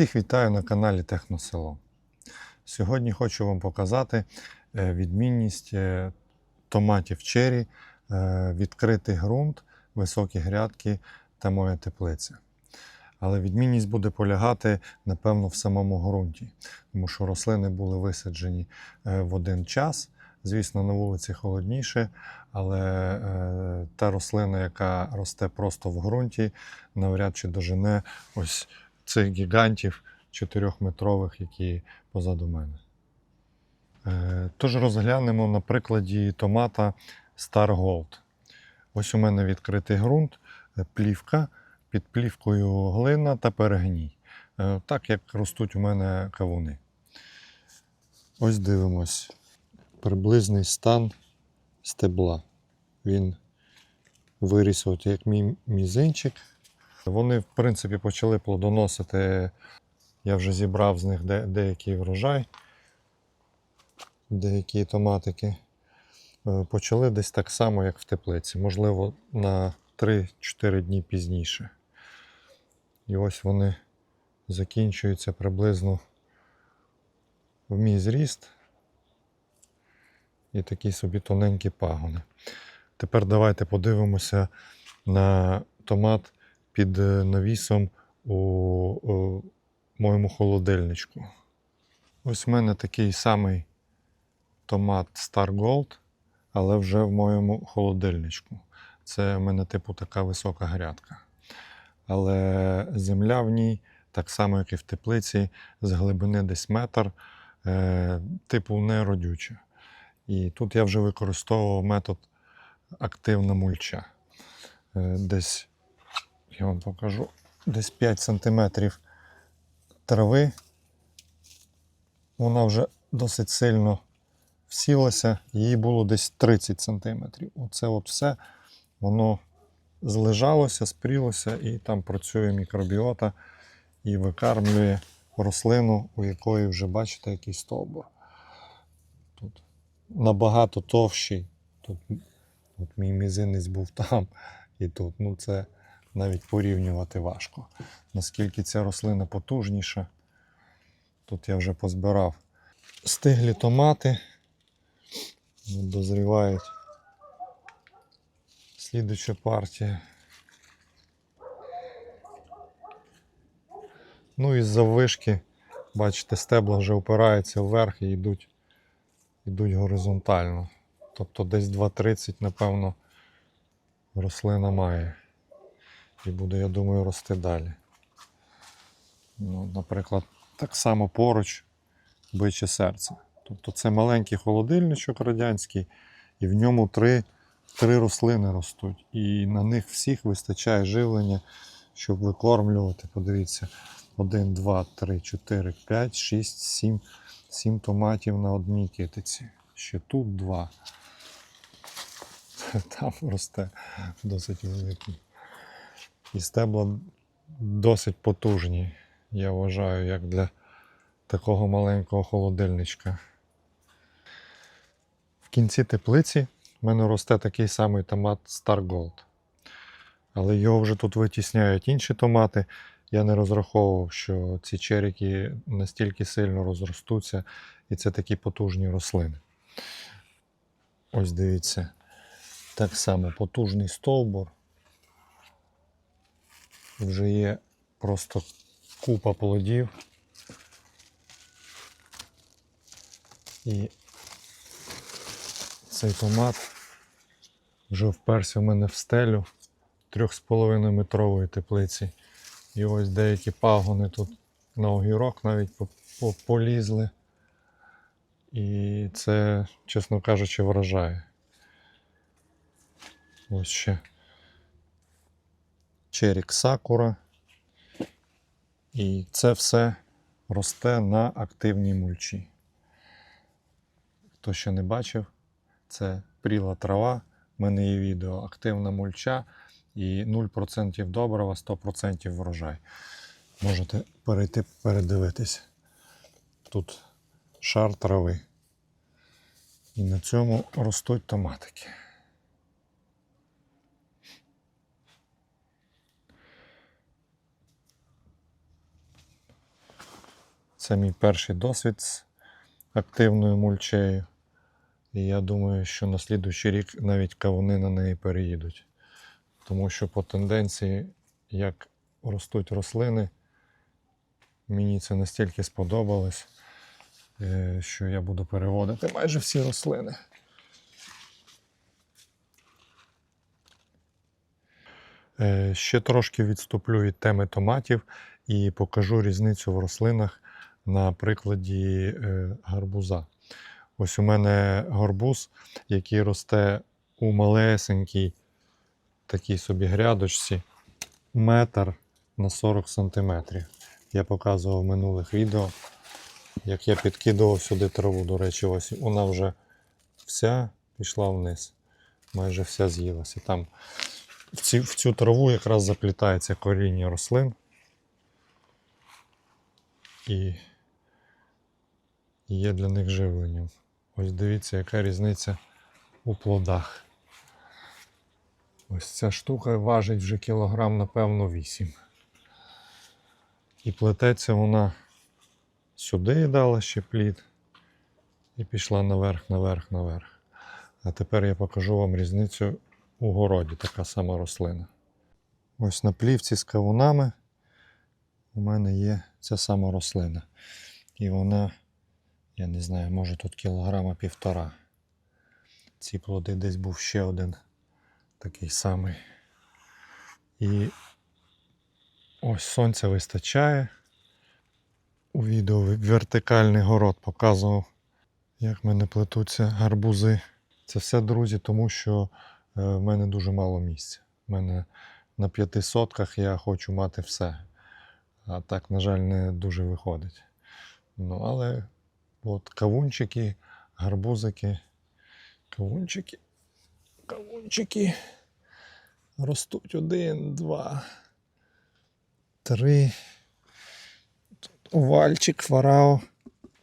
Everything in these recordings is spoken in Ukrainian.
Всіх вітаю на каналі Техносело. Сьогодні хочу вам показати е, відмінність е, томатів черрі, е, відкритий ґрунт, високі грядки та моя теплиця. Але відмінність буде полягати, напевно, в самому ґрунті, тому що рослини були висаджені в один час. Звісно, на вулиці холодніше, але та рослина, яка росте просто в ґрунті, навряд чи дожене ось цих гігантів 4-метрових, які позаду мене. Е, Тож розглянемо на прикладі томата Star Gold. Ось у мене відкритий ґрунт, е, плівка, під плівкою глина та перегній. Е, Так як ростуть у мене кавуни. Ось дивимось. Приблизний стан стебла. Він виріс от як мій мізинчик. Вони, в принципі, почали плодоносити. Я вже зібрав з них де- деякий врожай, деякі томатики. Е, Почали десь так само, як в теплиці, можливо, на 3-4 дні пізніше. І ось вони закінчуються приблизно в мій зріст. І такі собі тоненькі пагони. Тепер давайте подивимося на томат під е, навісом у, у моєму холодильничку. Ось в мене такий самий томат Star Gold, але вже в моєму холодильничку. Це в мене типу така висока грядка. Але земля в ній, так само, як і в теплиці, з глибини десь метр, е, типу не родюча. І тут я вже використовував метод активна мульча. Е, Десь, я вам покажу, десь 5 см трави. Вона вже досить сильно всілася, її було десь 30 см. Оце от все воно злежалося, спрілося, і там працює мікробіота і викармлює рослину, у якої вже бачите який стовбур. Тут набагато товщий. Тут от мій мізинець був там і тут. Ну, це навіть порівнювати важко. Наскільки ця рослина потужніша. Тут я вже позбирав стиглі томати. Дозрівають. Слідуча партія. Ну і з-за вишки, бачите, стебла вже опираються вверх і йдуть, йдуть горизонтально. Тобто десь 2,30, напевно, рослина має. І буде, я думаю, рости далі. Ну, наприклад, так само поруч биче серце. Тобто це маленький холодильничок радянський, і в ньому три, три рослини ростуть. І на них всіх вистачає живлення, щоб викормлювати. Подивіться, 1, 2, 3, 4, 5, 6, 7, 7 томатів на одній китиці. Ще тут два. Там росте досить великий. І стебла досить потужні, я вважаю, як для такого маленького холодильничка. В кінці теплиці в мене росте такий самий томат Star Gold. Але його вже тут витісняють інші томати. Я не розраховував, що ці черіки настільки сильно розростуться, і це такі потужні рослини. Ось дивіться, так само потужний стовбур. Вже є просто купа плодів. І цей томат вже вперся в мене в стелю 3,5 метрової теплиці. І ось деякі пагони тут на огірок навіть по- по- полізли. І це, чесно кажучи, вражає. Ось ще черік сакура. І це все росте на активній мульчі. Хто ще не бачив, це пріла трава. У мене є відео активна мульча і 0% добрива, 100% врожай. Можете перейти передивитись. Тут шар трави. І на цьому ростуть томатики. Це мій перший досвід з активною мульчею. І я думаю, що на слідуючий рік навіть кавуни на неї переїдуть. Тому що по тенденції, як ростуть рослини, мені це настільки сподобалось, е, що я буду переводити майже всі рослини. Е, Ще трошки відступлю від теми томатів і покажу різницю в рослинах на прикладі е, гарбуза. Ось у мене гарбуз, який росте у малесенькій такій собі грядочці, метр на 40 сантиметрів. Я показував в минулих відео, як я підкидував сюди траву. До речі, ось вона вже вся пішла вниз. Майже вся з'їлася. Там в цю, в цю траву якраз заплітається коріння рослин. І і є для них живленням. Ось дивіться, яка різниця у плодах. Ось ця штука важить вже кілограм, напевно, 8. І плететься вона сюди дала ще плід. І пішла наверх, наверх, наверх. А тепер я покажу вам різницю у городі, така сама рослина. Ось на плівці з кавунами у мене є ця сама рослина. І вона, я не знаю, може тут кілограма півтора. Ці плоди десь був ще один такий самий. І ось сонця вистачає. У відео вертикальний город показував, як в мене плетуться гарбузи. Це все, друзі, тому що е, в мене дуже мало місця. У мене на п'яти сотках я хочу мати все. А так, на жаль, не дуже виходить. Ну, але от кавунчики, гарбузики, кавунчики, кавунчики ростуть один, два, три. Тут овальчик, фарао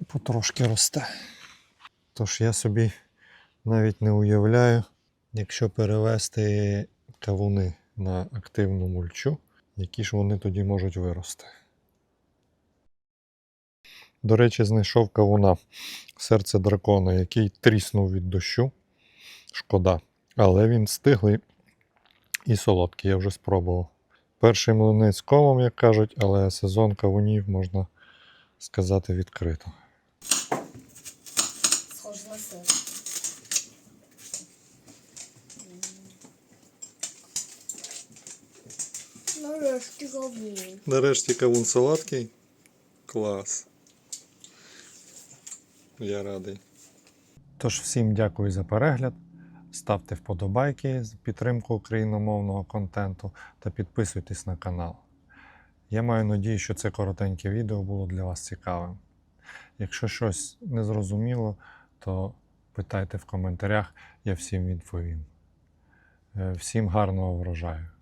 потрошки росте. Тож я собі навіть не уявляю, якщо перевести кавуни на активну мульчу, які ж вони тоді можуть вирости. До речі, знайшов кавуна серце дракона, який тріснув від дощу. Шкода. Але він стиглий і солодкий, я вже спробував. Перший млинець комом, як кажуть, але сезон кавунів можна сказати відкрито. Схож на сир. Нарешті кавун. Нарешті кавун солодкий. Клас. Я радий. Тож всім дякую за перегляд. Ставте вподобайки з підтримку україномовного контенту та підписуйтесь на канал. Я маю надію, що це коротеньке відео було для вас цікавим. Якщо щось незрозуміло, то питайте в коментарях, я всім відповім. Е, Всім гарного врожаю!